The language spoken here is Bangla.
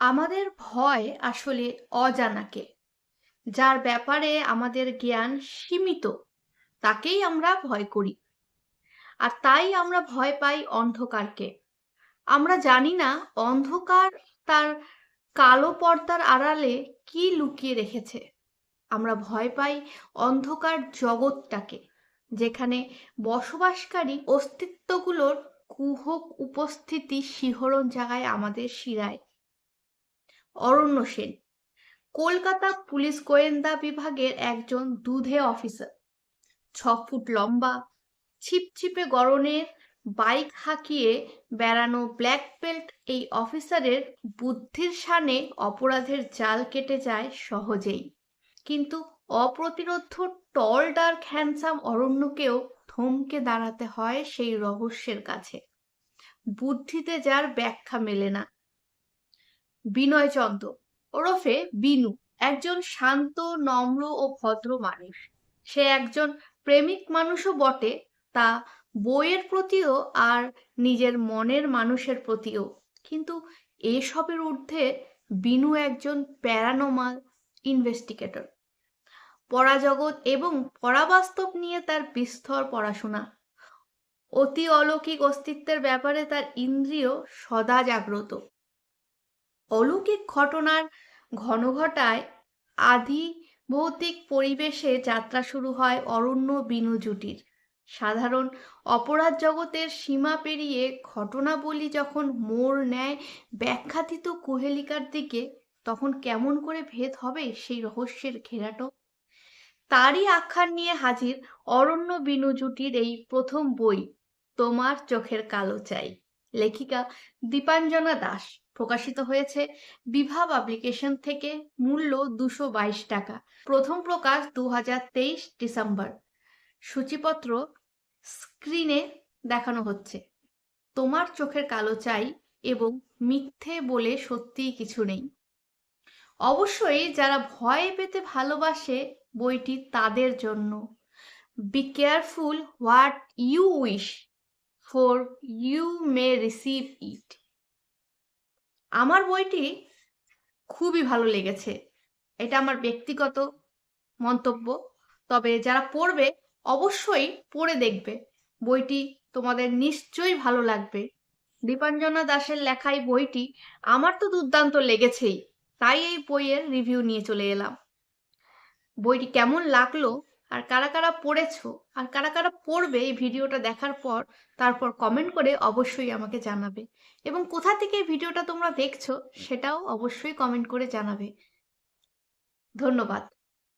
আমাদের ভয় আসলে অজানাকে, যার ব্যাপারে আমাদের জ্ঞান সীমিত, তাকেই আমরা ভয় করি। আর তাই আমরা ভয় পাই অন্ধকারকে। আমরা জানি না অন্ধকার তার কালো পর্দার আড়ালে কি লুকিয়ে রেখেছে। আমরা ভয় পাই অন্ধকার জগৎটাকে, যেখানে বসবাসকারী অস্তিত্বগুলোর কুহক উপস্থিতি শিহরণ জাগায় আমাদের শিরায়। অরণ্য সেন। কলকাতা পুলিশ গোয়েন্দা বিভাগের একজন দুধে অফিসার। ছ ফুট লম্বা, ছিপছিপে গরনের বাইক হাঁকিয়ে বেড়ানো ব্ল্যাক বেল্ট এই অফিসারের বুদ্ধির সানে অপরাধের জাল কেটে যায় সহজেই। কিন্তু অপ্রতিরোধ টল ডার্ক হ্যান্ডসাম অরণ্যকেও থমকে দাঁড়াতে হয় সেই রহস্যের কাছে। বুদ্ধিতে যার ব্যাখ্যা মেলে না। বিনয় চন্দ্র। ওরফে বিনু, একজন শান্ত, নম্র ও ভদ্র মানুষ। সে একজন প্রেমিক মানুষও বটে, তা বইয়ের প্রতিও আর নিজের মনের মানুষের প্রতিও। কিন্তু এসবের ঊর্ধ্বে বিনু একজন প্যারানোমাল ইনভেস্টিগেটর। পরাজগৎ এবং পরাবাস্তব নিয়ে তার বিস্তর পড়াশোনা। অতি অলৌকিক অস্তিত্বের ব্যাপারে তার ইন্দ্রিয় সদা জাগ্রত। অলৌকিক ঘটনার ঘন ঘটায় আধি ভৌতিক পরিবেশে যাত্রা শুরু হয় অরণ্য বিনু জুটির। সাধারণ অপরাধ জগতের সীমা পেরিয়ে ঘটনাবলী যখন মোড় নেয় ব্যাখ্যাতীত কুহেলিকার দিকে, তখন কেমন করে ভেদ হবে সেই রহস্যের ঘেরাটো? তারই আখ্যান নিয়ে হাজির অরণ্য বিনু জুটির এই প্রথম বই, তোমার চোখের কালো চাই লেখিকা দীপাঞ্জনা দাস। প্রকাশিত হয়েছে বিভা পাবলিকেশন থেকে মূল্য দুশো বাইশ টাকা। প্রথম প্রকাশ দু তেইশ ডিসেম্বর। সূচিপত্র স্ক্রিনে দেখানো হচ্ছে। তোমার চোখের কালো চাই এবং মিথ্যে বলে সত্যিই কিছু নেই। অবশ্যই যারা ভয় পেতে ভালোবাসে বইটি তাদের জন্য। Be careful what you wish for you may receive it আমার বইটি খুবই ভালো লেগেছে। এটা আমার ব্যক্তিগত মন্তব্য। তবে যারা পড়বে, অবশ্যই পড়ে দেখবে। বইটি তোমাদের নিশ্চয়ই ভালো লাগবে। দীপাঞ্জনা দাসের লেখা এই বইটি আমার তো দুর্দান্ত লেগেছেই, তাই এই বইয়ের রিভিউ নিয়ে চলে এলাম। বইটি কেমন লাগল আর কারা কারা পড়েছো আর কারা কারা পড়বে এই ভিডিওটা দেখার পর, তারপর কমেন্ট করে অবশ্যই আমাকে জানাবে। এবং কোথা থেকে এই ভিডিওটা তোমরা দেখছ, সেটাও অবশ্যই কমেন্ট করে জানাবে। ধন্যবাদ।